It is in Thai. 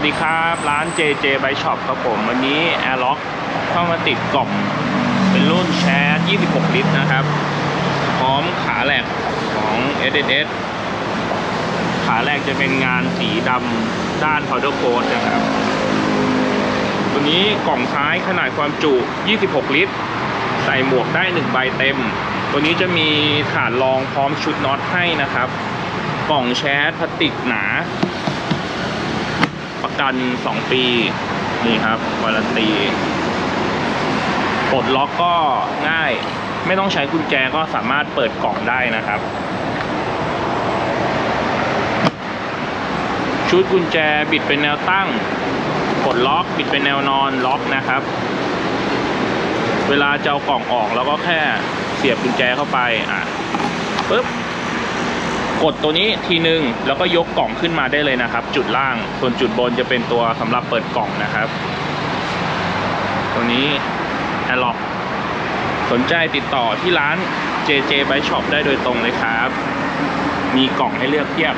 วัสดีครับ ร้าน JJ Bike Shop ครับผม วันนี้ Airlock เข้ามาติดกล่องเป็นรุ่นแชร์26 ลิตรนะครับ พร้อมขาแหลกของ SSS ขาแรกจะเป็นงานสีดำด้าน powder coat นะครับ ตัวนี้กล่องท้ายขนาดความจุ 26 ลิตร ใส่หมวกได้ 1 ใบเต็ม ตัวนี้จะมีฐานรองพร้อมชุดน็อตให้นะครับ กล่องแชสพลาสติกหนา กัน 2 ปี นี่ครับวารันตีปลดล็อกก็ง่าย ไม่ต้องใช้กุญแจก็สามารถเปิดกล่องได้นะครับ ชุดกุญแจบิดเป็นแนวตั้งปลดล็อกบิดเป็นแนวนอนล็อกนะครับ เวลาจะเอากล่องออกแล้วก็แค่เสียบกุญแจเข้าไปอะปึ๊บ กดตัวนี้ทีนึงแล้วก็ยกกล่องขึ้นมาได้เลยนะครับ จุดล่างส่วนจุดบนจะเป็นตัวสำหรับเปิดกล่องนะครับ ตัวนี้แอลล็อกสนใจติดต่อที่ร้าน JJ Bike Shop ได้โดยตรงเลยครับ มีกล่องให้เลือกเทียบ